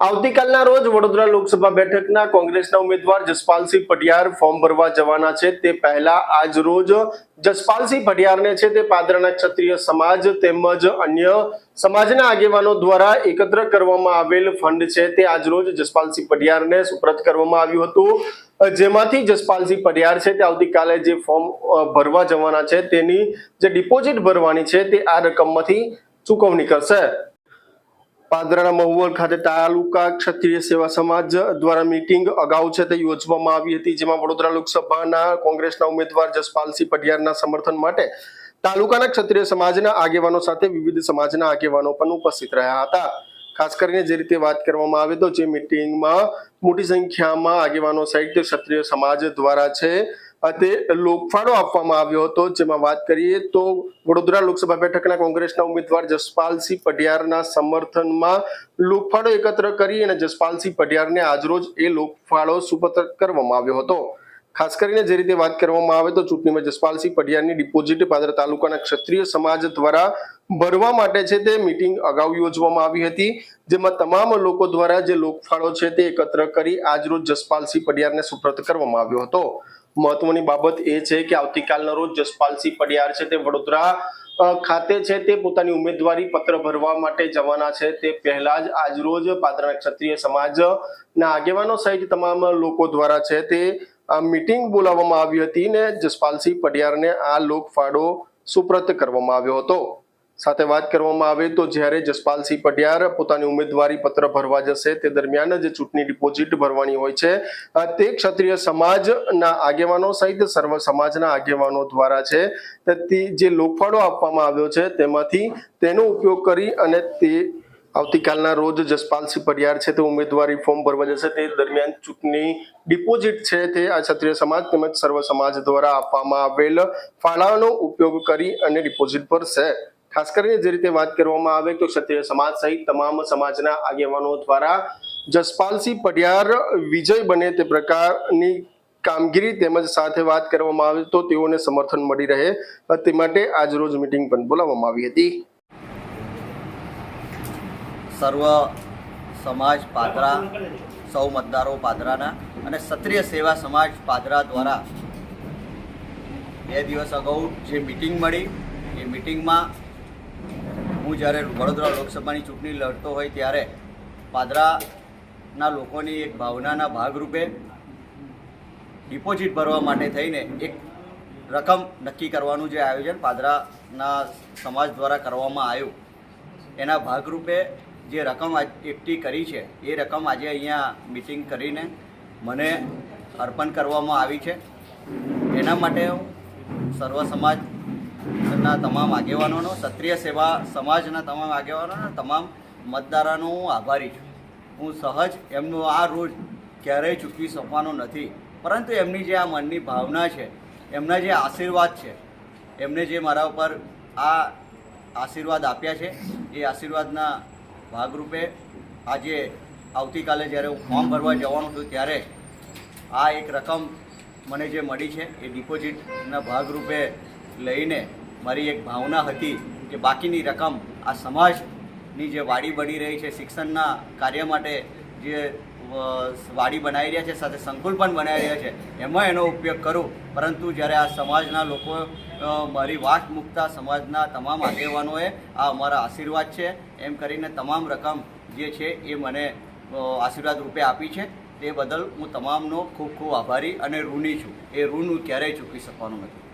આવતીકાલના રોજ વડોદરા લોકસભા બેઠકના કોંગ્રેસના ઉમેદવાર જસપાલસિંહ પટિયાર ફોર્મ ભરવા જવાના છે. તે પહેલા આજ રોજ જસપાલસિંહ પટિયારને છે તે પાદરાના ક્ષત્રિય સમાજ તેમજ અન્ય સમાજના આગેવાનો દ્વારા એકત્ર કરવામાં આવેલ ફંડ છે તે આજ રોજ જસપાલસિંહ પટિયારને સુપ્રત કરવામાં આવ્યું હતું. જેમાંથી જસપાલસિંહ પટિયાર છે તે આવતીકાલે જે ફોર્મ ભરવા જવાના છે તેની જે ડિપોઝિટ ભરવાની છે તે આ રકમમાંથી ચૂકવણી કરશે. પાદરાના મહુવલ ખાતે તાલુકા ક્ષત્રિય સેવા સમાજ દ્વારા મીટિંગ અગાઉ છે તે યોજવામાં આવી હતી, જેમાં વડોદરા લોકસભાના કોંગ્રેસના ઉમેદવાર જસપાલસિંહ પટિયારના સમર્થન માટે તાલુકાના ક્ષત્રિય સમાજના આગેવાનો સાથે વિવિધ સમાજના આગેવાનો પણ ઉપસ્થિત રહ્યા હતા. ખાસ કરીને જે રીતે વાત કરવામાં આવે તો જે મીટિંગમાં મોટી સંખ્યામાં આગેવાનો સહિત ક્ષત્રિય સમાજ દ્વારા છે તે લોકફાળો આપવામાં આવ્યો હતો, જેમાં વાત કરીએ તો વડોદરા લોકસભા બેઠકના કોંગ્રેસના ઉમેદવાર જસપાલસિંહ પઢિયારના સમર્થનમાં લોકફાળો એકત્ર કરી અને જસપાલસિંહ પઢિયારને આજરોજ એ લોકફાળો સુપત્ર કરવામાં આવ્યો હતો. ખાસ કરીને જે રીતે વાત કરવામાં આવે તો ચૂંટણીમાં જસપાલસિંહ પઢિયારની ડિપોઝિટ પાદર તાલુકાના ક્ષત્રિય સમાજ દ્વારા ભરવા માટે છે તે મીટિંગ અગાઉ યોજવામાં આવી હતી, જેમાં તમામ લોકો દ્વારા જે લોકફાળો છે તે એકત્ર કરી આજરોજ જસપાલસિંહ પઢિયારને સુપ્રત કરવામાં આવ્યો હતો. મહત્વની બાબત એ છે કે આવતીકાલના રોજ જસપાલસિંહ પડિયાર છે તે વડોદરા ખાતે છે તે પોતાની ઉમેદવારી પત્ર ભરવા માટે જવાના છે. તે પહેલા જ આજરોજ પાદરાના ક્ષત્રિય સમાજના આગેવાનો સહિત તમામ લોકો દ્વારા છે તે મીટિંગ બોલાવવામાં આવી હતી ને જસપાલસિંહ પડિયારને આ લોકફાળો સુપ્રત કરવામાં આવ્યો હતો. સાથે વાત કરવામાં આવે તો જ્યારે જસપાલસિંહ પટિયાર પોતાની ઉમેદવારી પત્ર ભરવા જશે, તે દરમિયાન જે ચૂંટણી ડિપોઝિટ ભરવાની હોય છે. તે ક્ષત્રિય સમાજના આગેવાનો સહિત સર્વ સમાજના આગેવાનો દ્વારા છે. તે જે લોકફાળો આપવામાં આવ્યો છે, તેમાંથી તેનો ઉપયોગ કરી અને તે આવતીકાલના રોજ જસપાલસિંહ પટિયાર છે તે ઉમેદવારી ફોર્મ ભરવા જશે. તે દરમિયાન ચૂંટણી ડિપોઝિટ છે તે આ ક્ષત્રિય સમાજ તેમજ સર્વ સમાજ દ્વારા આપવામાં આવેલ ફાળાનો ઉપયોગ કરી અને ડિપોઝિટ ભરશે. ખાસ કરીને જે રીતે વાત કરવામાં આવે તો ક્ષત્રિય સમાજ સહિત તમામ સમાજના આગેવાનો દ્વારા જસપાલસિંહ પઢિયાર વિજય બને તે પ્રકારની કામગીરી તેમજ સાથે વાત કરવામાં આવે તો તેઓને સમર્થન મળી રહે. તે માટે આજ રોજ મીટિંગ પણ બોલાવવામાં આવી હતી. સર્વ સમાજ પાદરા, સૌ મતદારો પાદરાના અને ક્ષત્રિય સેવા સમાજ પાદરા દ્વારા બે દિવસ અગાઉ જે મિટિંગ મળી, એ મિટિંગમાં હું જ્યારે વડોદરા લોકસભાની ચૂંટણી લડતો હોય ત્યારે પાદરાના લોકોની એક ભાવનાના ભાગરૂપે ડિપોઝિટ ભરવા માટે થઈને એક રકમ નક્કી કરવાનું જે આયોજન પાદરાના સમાજ દ્વારા કરવામાં આવ્યું, એના ભાગરૂપે જે રકમ એકઠી કરી છે, એ રકમ આજે અહીંયા મિટિંગ કરીને મને અર્પણ કરવામાં આવી છે. એના માટે હું સર્વ સમાજના તમામ આગેવાનોનો, ક્ષત્રિય સેવા સમાજના તમામ આગેવાનોના તમામ મતદારોનો હું આભારી છું. હું સહજ એમનું આ રોજ ક્યારેય ચૂકવી શકવાનો નથી, પરંતુ એમની જે આ મનની ભાવના છે, એમના જે આશીર્વાદ છે, એમને જે મારા ઉપર આ આશીર્વાદ આપ્યા છે, એ આશીર્વાદના ભાગરૂપે આજે આવતીકાલે જ્યારે હું ફોર્મ ભરવા જવાનું છું ત્યારે આ એક રકમ મને જે મળી છે, એ ડિપોઝિટના ભાગરૂપે લઈને મારી એક ભાવના હતી કે બાકીની રકમ આ સમાજની જે વાડી બની રહી છે, શિક્ષણના કાર્ય માટે જે વાડી બનાવી રહ્યા છે, સાથે સંકુલ પણ બનાવી રહ્યા છે, એમાં એનો ઉપયોગ કરું. પરંતુ જ્યારે આ સમાજના લોકો મારી વાત મૂકતા, સમાજના તમામ આગેવાનોએ આ અમારા આશીર્વાદ છે, એમ કરીને તમામ રકમ જે છે એ મને આશીર્વાદ રૂપે આપી છે. તે બદલ હું તમામનો ખૂબ ખૂબ આભારી અને ઋણી છું. એ ઋણ હું ક્યારેય ચૂકી શકવાનો નથી.